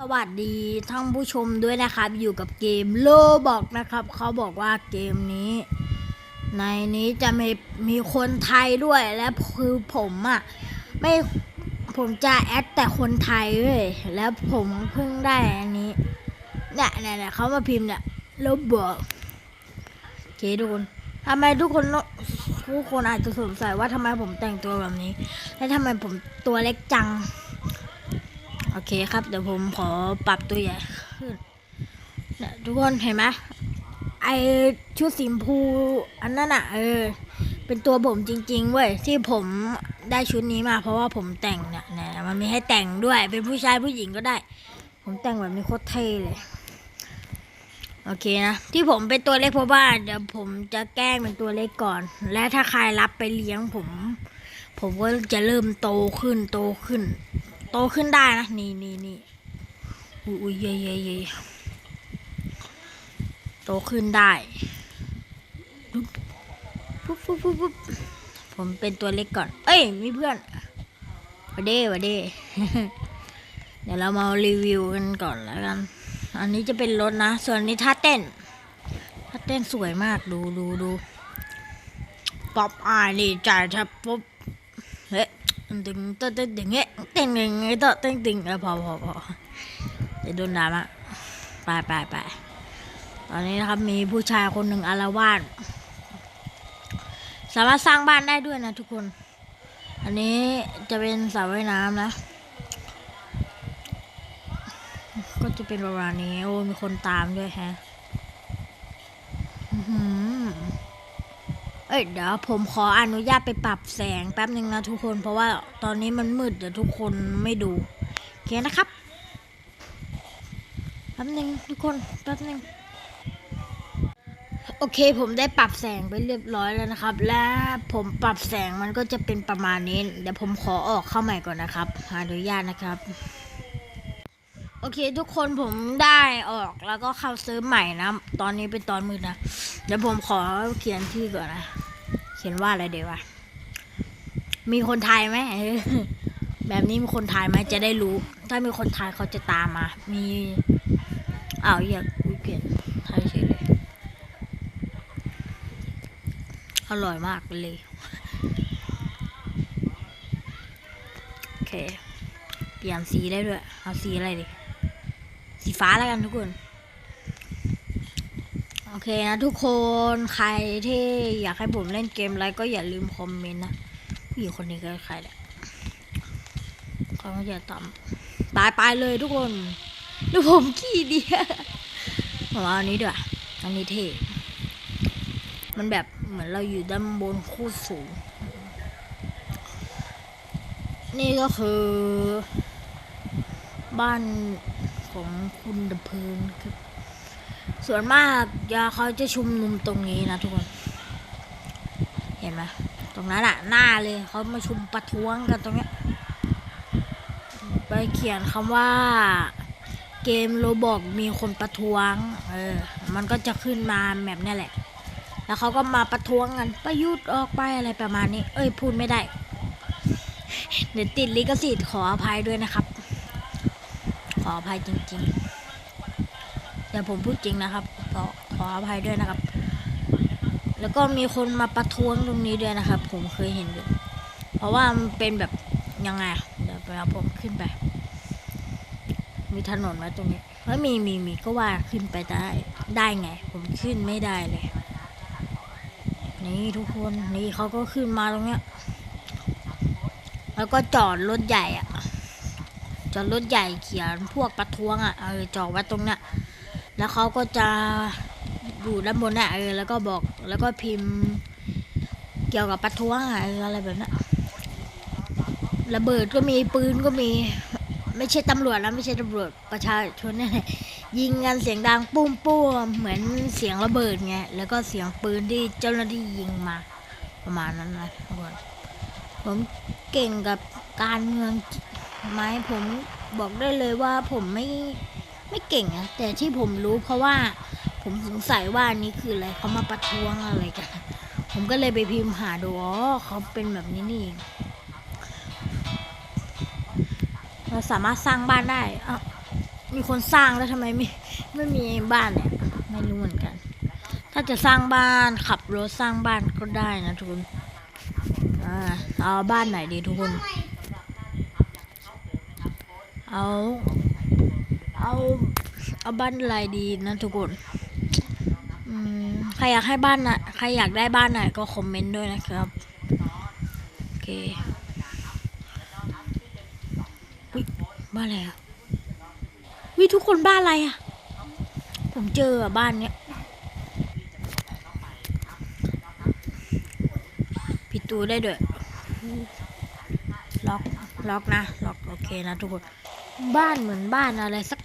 สวัสดีท่านผู้ชมด้วยนะครับ อยู่กับเกมโลบอกนะครับ เขาบอกว่าเกมนี้ ในนี้จะมีมีคนไทยด้วยและคือผมอะ่ะไม่ผมจะแอดแต่คนไทยเลยแล้วผมเพิ่งได้อันนี้เนี่ยเนี่ยเนี่ยเขามาพิมพ์เนี่ยโลบอกโอเคทุกคนทำไมทุกคนทุกคนอาจจะสงสัยว่าทำไมผมแต่งตัวแบบนี้ และทำไมผมตัวเล็กจัง โอเคครับ เดี๋ยวผมขอปรับตัวใหญ่ขึ้นเนี่ยทุกคนเห็นไหมไอชุดสีชมพูอันนั้นอะเออ เป็นตัวผมจริง ๆ เว้ย ที่ผมได้ชุดนี้มา เพราะว่าผมแต่งเนี่ยเนี่ยมันมีให้แต่งด้วย เป็นผู้ชายผู้หญิงก็ได้ ผมแต่งแบบนี้โคตรเท่เลย โอเคนะ ที่ผมเป็นตัวเล็กเพราะว่าเดี๋ยวผมจะแกล้งเป็นตัวเล็กก่อน และถ้าใครรับไปเลี้ยงผม ผมก็จะเริ่มโตขึ้นโตขึ้น โตขึ้นได้นะ นี่นี่นี่อุ้ยเย่เย่เย่โตขึ้นได้ปุ๊บปุ๊บปุ๊บปุ๊บผมเป็นตัวเล็กก่อน เอ้ย มีเพื่อนวะเด้วะเด้เดี๋ยวเรามารีวิวกันก่อนแล้วกัน อันนี้จะเป็นรถนะ ส่วนนี้ท่าเต้น ท่าเต้นสวยมาก ดูดูดูป๊อปอายนี่จ่ายทับปุ๊บ เฮ้ย ตึงตึงตึงตึงเฮ้ยตึงตึงเฮ้ยตึงตึงตึงเออพอพอพอจะโดนด่ามาไปไปไปตอนนี้นะครับมีผู้ชายคนหนึ่งอารวาสสามารถสร้างบ้านได้ด้วยนะทุกคน อันนี้จะเป็นสระว่ายน้ำนะ ก็จะเป็นประมาณนี้ โอ้ มีคนตามด้วยแฮะ อือ อเอ้ยเดี๋ยวผมขออนุญาตไปปรับแสงแป๊บหนึ่งนะทุกคน เพราะว่าตอนนี้มันมืดเดี๋ยวทุกคนไม่ดูโอเคนะครับแป๊บหนึ่งทุกคนแป๊บหนึ่งโอเคผมได้ปรับแสงไปเรียบร้อยแล้วนะครับ และผมปรับแสงมันก็จะเป็นประมาณนี้ เดี๋ยวผมขอออกเข้าใหม่ก่อนนะครับอนุญาตนะครับ โอเคทุกคนผมได้ออกแล้วก็เข้าซิร์ฟใหม่นะ ตอนนี้เป็นตอนมืดนะ เดี๋ยวผมขอเขียนที่ก่อนนะ ขียนว่าอะไรเดี๋ยววะ มีคนไทยไหมแบบนี้มีคนไทยไหมจะได้รู้ ถ้ามีคนไทยเขาจะตามมา มีอ้าวอยากเปลี่ยนไทยเฉยเลยอร่อยมากเลยโอเคเปลี่ยนสีได้ด้วย เอาสีอะไรดี สีฟ้าแล้วกันทุกคน โอเคนะทุกคนใครที่อยากให้ผมเล่นเกมอะไรก็อย่าลืมคอมเมนต์นะผู้หญิงคนนี้ก็ใครแหละเขาก็จะตามตายไปเลยทุกคนดูผมขี้เดียผมเอาอันนี้ด้วยอันนี้เท่มันแบบเหมือนเราอยู่ด้านบนคตรสูง นี่ก็คือบ้านของคุณดับเพลิงครับ ส่วนมากยาเขาจะชุมนุมตรงนี้นะทุกคน เห็นไหมตรงนั้นอะหน้าเลยเขามาชุมประท้วงกันตรงเนี้ยไปเขียนคำว่า เกมโรบอกมีคนประท้วง เออ มันก็จะขึ้นมาแบบนี้แหละ แล้วเขาก็มาประท้วงกันประยุทธ์ออกไปอะไรประมาณนี้ เอ้ยพูดไม่ได้ เดี๋ยวติดลิขสิทธิ์ขออภัยด้วยนะครับ ขออภัยจริง ๆ แต่ผมพูดจริงนะครับขอขออภัยด้วยนะครับ แล้วก็มีคนมาประท้วงตรงนี้ด้วยนะครับ ผมเคยเห็นอยู่ เพราะว่ามันเป็นแบบยังไงเดี๋ยวไปเอาผมขึ้นไป มีถนนไหมตรงนี้เฮ้ยมีมีมีก็ว่าขึ้นไปได้ได้ไง ผมขึ้นไม่ได้เลย นี่ทุกคนนี่เขาก็ขึ้นมาตรงเนี้ยแล้วก็จอดรถใหญ่อะจอดรถใหญ่เขียนพวกประท้วงอะเออจอดไว้ตรงเนี้ย แล้วเขาก็จะอยู่ด้านบนน่ะเออแล้วก็บอกแล้วก็พิมพ์ เกี่ยวกับประท้วงอะออะไรแบบนั้นระเบิดก็มีปืนก็มี ไม่ใช่ตำรวจนะไม่ใช่ตำรวจประชาชนนี่นแหละยิงกันเสียงดังปุ้มปุ้มเหมือนเสียงระเบิดไงแล้วก็เสียงปืนที่เจ้าหน้าที่ยิงมาประมาณนั้นนะทุกคนผมเก่งกับการเมืองไหมผมบอกได้เลยว่าผมไม่ ไม่เก่งอะแต่ที่ผมรู้เพราะว่าผมสงสัยว่านี่คืออะไรเขามาประท้วงอะไรกัน ผมก็เลยไปพิมพ์หาดูอ๋อเขาเป็นแบบนี้นี่เองเราสามารถสร้างบ้านได้อะมีคนสร้างแล้วทำไมไม่ไม่มีบ้านเนี่ยไม่รู้เหมือนกัน ถ้าจะสร้างบ้านขับรถสร้างบ้านก็ได้นะทุกคนอ่าเอาบ้านไหนดีทุกคน เอา เอาเอาบ้านอะไรดีนะทุกคนใครอยากให้บ้านน่ะใครอยากได้บ้านไหนก็คอมเมนต์ด้วยนะครับโอเคบ้านอะไรอะวิทุกคนบ้านอะไรอะ ผมเจออะบ้านเนี้ยปิดตูได้ด้วยล็อกล็อกนะล็อกโอเคนะทุกคน บ้านเหมือนบ้านอะไรสัก